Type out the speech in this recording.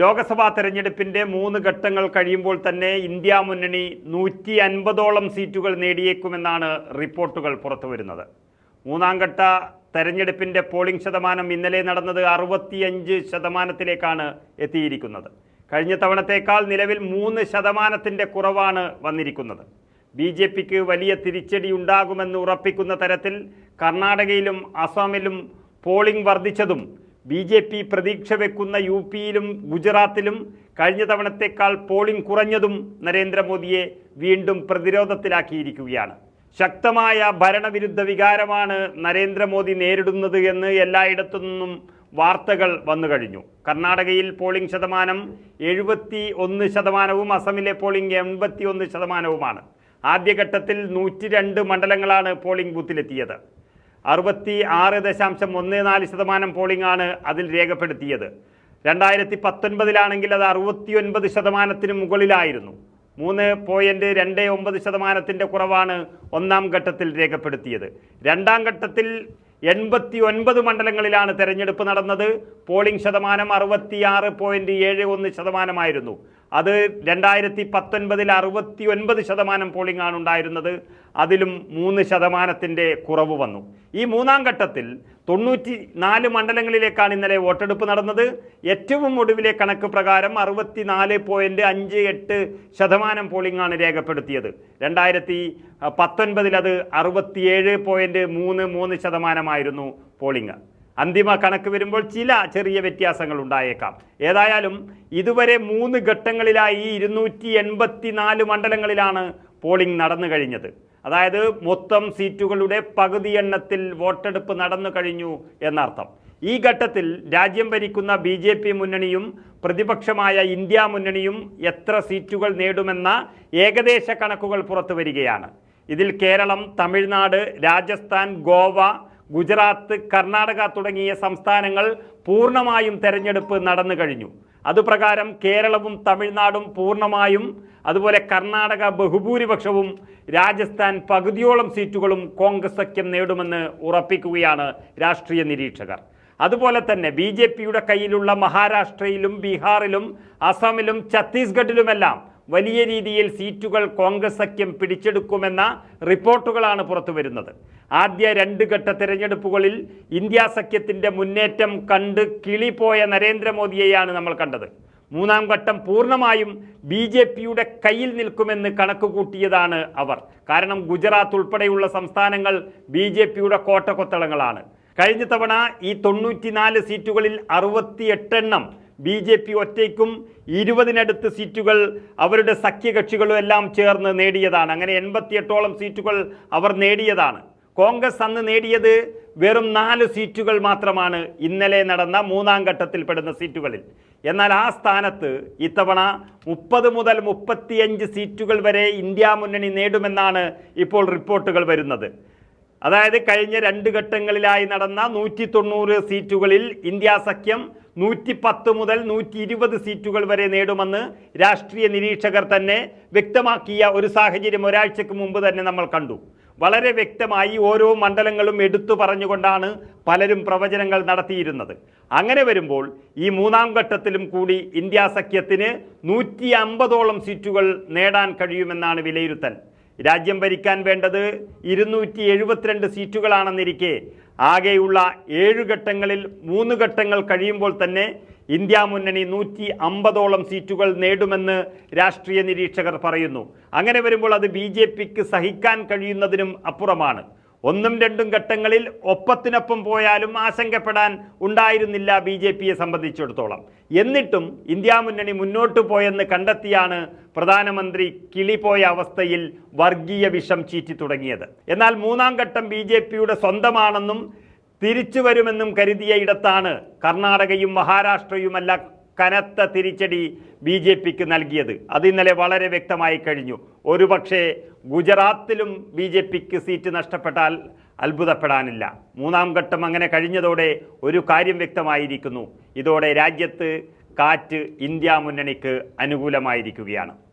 ലോക്സഭാ തെരഞ്ഞെടുപ്പിന്റെ മൂന്ന് ഘട്ടങ്ങൾ കഴിയുമ്പോൾ തന്നെ ഇന്ത്യ മുന്നണി നൂറ്റി അൻപതോളം സീറ്റുകൾ നേടിയേക്കുമെന്നാണ് റിപ്പോർട്ടുകൾ പുറത്തുവരുന്നത്. മൂന്നാം ഘട്ട തെരഞ്ഞെടുപ്പിന്റെ പോളിംഗ് ശതമാനം ഇന്നലെ നടന്നത് അറുപത്തിയഞ്ച് ശതമാനത്തിലേക്കാണ് എത്തിയിരിക്കുന്നത്. കഴിഞ്ഞ തവണത്തേക്കാൾ നിലവിൽ മൂന്ന് ശതമാനത്തിന്റെ കുറവാണ് വന്നിരിക്കുന്നത്. ബി ജെ പിക്ക് വലിയ തിരിച്ചടി ഉണ്ടാകുമെന്ന് ഉറപ്പിക്കുന്ന തരത്തിൽ കർണാടകയിലും അസമിലും പോളിംഗ് വർദ്ധിച്ചതും ബി ജെ പി പ്രതീക്ഷ വെക്കുന്ന യു പിയിലും ഗുജറാത്തിലും കഴിഞ്ഞ തവണത്തേക്കാൾ പോളിംഗ് കുറഞ്ഞതും നരേന്ദ്രമോദിയെ വീണ്ടും പ്രതിരോധത്തിലാക്കിയിരിക്കുകയാണ്. ശക്തമായ ഭരണവിരുദ്ധ വികാരമാണ് നരേന്ദ്രമോദി നേരിടുന്നത് എന്ന് എല്ലായിടത്തു നിന്നും വാർത്തകൾ വന്നു കഴിഞ്ഞു. കർണാടകയിൽ പോളിംഗ് ശതമാനം എഴുപത്തി ഒന്ന് ശതമാനവും അസമിലെ പോളിംഗ് എൺപത്തി ഒന്ന് ശതമാനവുമാണ്. ആദ്യഘട്ടത്തിൽ നൂറ്റി രണ്ട് മണ്ഡലങ്ങളാണ് പോളിംഗ് ബൂത്തിലെത്തിയത്. അറുപത്തി ആറ് ദശാംശം ഒന്ന് നാല് ശതമാനം പോളിംഗ് ആണ് അതിൽ രേഖപ്പെടുത്തിയത്. രണ്ടായിരത്തി പത്തൊൻപതിലാണെങ്കിൽ അത് അറുപത്തി ഒൻപത് ശതമാനത്തിന് മുകളിലായിരുന്നു. മൂന്ന് പോയിന്റ് രണ്ട് ഒമ്പത് ശതമാനത്തിന്റെ കുറവാണ് ഒന്നാം ഘട്ടത്തിൽ രേഖപ്പെടുത്തിയത്. രണ്ടാം ഘട്ടത്തിൽ എൺപത്തി ഒൻപത് മണ്ഡലങ്ങളിലാണ് തെരഞ്ഞെടുപ്പ് നടന്നത്. പോളിംഗ് ശതമാനം അറുപത്തിയാറ് പോയിന്റ് ഏഴ് ഒന്ന് ശതമാനമായിരുന്നു. അത് രണ്ടായിരത്തി പത്തൊൻപതിൽ അറുപത്തി ഒൻപത് ശതമാനം പോളിംഗ് ആണ് ഉണ്ടായിരുന്നത്. അതിലും മൂന്ന് ശതമാനത്തിന്റെ കുറവ് വന്നു. ഈ മൂന്നാം ഘട്ടത്തിൽ തൊണ്ണൂറ്റി നാല് മണ്ഡലങ്ങളിലേക്കാണ് ഇന്നലെ വോട്ടെടുപ്പ് നടന്നത്. ഏറ്റവും ഒടുവിലെ കണക്ക് പ്രകാരം അറുപത്തി നാല് പോയിന്റ് അഞ്ച് എട്ട് ശതമാനം പോളിംഗ് ആണ് രേഖപ്പെടുത്തിയത്. രണ്ടായിരത്തി പത്തൊൻപതിൽ അത് അറുപത്തിയേഴ് പോയിന്റ് മൂന്ന് മൂന്ന് ശതമാനമായിരുന്നു പോളിംഗ്. അന്തിമ കണക്ക് വരുമ്പോൾ ചില ചെറിയ വ്യത്യാസങ്ങൾ ഉണ്ടായേക്കാം. ഏതായാലും ഇതുവരെ മൂന്ന് ഘട്ടങ്ങളിലായി ഇരുന്നൂറ്റി എൺപത്തി നാല് മണ്ഡലങ്ങളിലാണ് പോളിംഗ് നടന്നു കഴിഞ്ഞത്. അതായത് മൊത്തം സീറ്റുകളുടെ പകുതി എണ്ണത്തിൽ വോട്ടെടുപ്പ് നടന്നു കഴിഞ്ഞു എന്നർത്ഥം. ഈ ഘട്ടത്തിൽ രാജ്യം ഭരിക്കുന്ന ബി ജെ പി മുന്നണിയും പ്രതിപക്ഷമായ ഇന്ത്യ മുന്നണിയും എത്ര സീറ്റുകൾ നേടുമെന്ന ഏകദേശ കണക്കുകൾ പുറത്തു വരികയാണ്. ഇതിൽ കേരളം തമിഴ്നാട് രാജസ്ഥാൻ ഗോവ ഗുജറാത്ത് കർണാടക തുടങ്ങിയ സംസ്ഥാനങ്ങൾ പൂർണമായും തെരഞ്ഞെടുപ്പ് നടന്നു കഴിഞ്ഞു. അതുപ്രകാരം കേരളവും തമിഴ്നാടും പൂർണമായും അതുപോലെ കർണാടക ബഹുഭൂരിപക്ഷവും രാജസ്ഥാൻ പകുതിയോളം സീറ്റുകളും കോൺഗ്രസ് സഖ്യം നേടുമെന്ന് ഉറപ്പിക്കുകയാണ് രാഷ്ട്രീയ നിരീക്ഷകർ. അതുപോലെ തന്നെ ബി ജെ പിയുടെ കയ്യിലുള്ള മഹാരാഷ്ട്രയിലും ബീഹാറിലും അസമിലും ഛത്തീസ്ഗഡിലുമെല്ലാം വലിയ രീതിയിൽ സീറ്റുകൾ കോൺഗ്രസ് സഖ്യം പിടിച്ചെടുക്കുമെന്ന റിപ്പോർട്ടുകളാണ് പുറത്തു വരുന്നത്. ആദ്യ രണ്ട് ഘട്ട തിരഞ്ഞെടുപ്പുകളിൽ ഇന്ത്യ സഖ്യത്തിന്റെ മുന്നേറ്റം കണ്ട് കിളിപോയ നരേന്ദ്രമോദിയെയാണ് നമ്മൾ കണ്ടത്. മൂന്നാം ഘട്ടം പൂർണമായും ബി ജെ പിയുടെ കയ്യിൽ നിൽക്കുമെന്ന് കണക്ക് കൂട്ടിയതാണ് അവർ. കാരണം ഗുജറാത്ത് ഉൾപ്പെടെയുള്ള സംസ്ഥാനങ്ങൾ ബി ജെ പിയുടെ കോട്ടക്കൊത്തളങ്ങളാണ് കഴിഞ്ഞ തവണ ഈ തൊണ്ണൂറ്റിനാല് സീറ്റുകളിൽ അറുപത്തിയെട്ടെണ്ണം ബി ജെ പി ഒറ്റയ്ക്കും ഇരുപതിനടുത്ത് സീറ്റുകൾ അവരുടെ സഖ്യകക്ഷികളും എല്ലാം ചേർന്ന് നേടിയതാണ്. അങ്ങനെ എൺപത്തിയെട്ടോളം സീറ്റുകൾ അവർ നേടിയതാണ്. കോൺഗ്രസ് അന്ന് നേടിയത് വെറും നാല് സീറ്റുകൾ മാത്രമാണ് ഇന്നലെ നടന്ന മൂന്നാം ഘട്ടത്തിൽ പെടുന്ന സീറ്റുകളിൽ. എന്നാൽ ആ സ്ഥാനത്ത് ഇത്തവണ മുപ്പത് മുതൽ മുപ്പത്തിയഞ്ച് സീറ്റുകൾ വരെ ഇന്ത്യ മുന്നണി നേടുമെന്നാണ് ഇപ്പോൾ റിപ്പോർട്ടുകൾ വരുന്നത്. അതായത് കഴിഞ്ഞ രണ്ട് ഘട്ടങ്ങളിലായി നടന്ന നൂറ്റി സീറ്റുകളിൽ ഇന്ത്യ സഖ്യം നൂറ്റി പത്ത് മുതൽ നൂറ്റി ഇരുപത് സീറ്റുകൾ വരെ നേടുമെന്ന് രാഷ്ട്രീയ നിരീക്ഷകർ തന്നെ വ്യക്തമാക്കിയ ഒരു സാഹചര്യം ഒരാഴ്ചക്ക് മുമ്പ് തന്നെ നമ്മൾ കണ്ടു. വളരെ വ്യക്തമായി ഓരോ മണ്ഡലങ്ങളും എടുത്തു പറഞ്ഞുകൊണ്ടാണ് പലരും പ്രവചനങ്ങൾ നടത്തിയിരുന്നത്. അങ്ങനെ വരുമ്പോൾ ഈ മൂന്നാം ഘട്ടത്തിലും കൂടി ഇന്ത്യ സഖ്യത്തിന് നൂറ്റി അമ്പതോളം സീറ്റുകൾ നേടാൻ കഴിയുമെന്നാണ് വിലയിരുത്തൽ. രാജ്യം ഭരിക്കാൻ വേണ്ടത് ഇരുന്നൂറ്റി എഴുപത്തിരണ്ട് സീറ്റുകളാണെന്നിരിക്കെ. ആകെയുള്ള ഏഴ് ഘട്ടങ്ങളിൽ മൂന്ന് ഘട്ടങ്ങൾ കഴിയുമ്പോൾ തന്നെ ഇന്ത്യ മുന്നണി നൂറ്റി അമ്പതോളം സീറ്റുകൾ നേടുമെന്ന് രാഷ്ട്രീയ നിരീക്ഷകർ പറയുന്നു. അങ്ങനെ വരുമ്പോൾ അത് ബി സഹിക്കാൻ കഴിയുന്നതിനും അപ്പുറമാണ്. ഒന്നും രണ്ടും ഘട്ടങ്ങളിൽ ഒപ്പത്തിനൊപ്പം പോയാലും ആശങ്കപ്പെടാൻ ഉണ്ടായിരുന്നില്ല ബി ജെ പിയെ സംബന്ധിച്ചിടത്തോളം. എന്നിട്ടും ഇന്ത്യ മുന്നണി മുന്നോട്ട് പോയെന്ന് കണ്ടെത്തിയാണ് പ്രധാനമന്ത്രി കിളിപോയ അവസ്ഥയിൽ വർഗീയ വിഷം ചീറ്റി തുടങ്ങിയത്. എന്നാൽ മൂന്നാം ഘട്ടം ബി ജെ പിയുടെ സ്വന്തമാണെന്നും തിരിച്ചു വരുമെന്നും കരുതിയ ഇടത്താണ് കർണാടകയും മഹാരാഷ്ട്രയുമല്ല കനത്ത തിരിച്ചടി ബി ജെ പിക്ക് നൽകിയത്. അത് ഇന്നലെ വളരെ വ്യക്തമായി കഴിഞ്ഞു. ഒരുപക്ഷെ ഗുജറാത്തിലും ബി ജെ പിക്ക് സീറ്റ് നഷ്ടപ്പെട്ടാൽ അത്ഭുതപ്പെടാനില്ല. മൂന്നാം ഘട്ടം അങ്ങനെ കഴിഞ്ഞതോടെ ഒരു കാര്യം വ്യക്തമായിരിക്കുന്നു. ഇതോടെ രാജ്യത്ത് കാറ്റ് ഇന്ത്യ മുന്നണിക്ക് അനുകൂലമായിരിക്കുകയാണ്.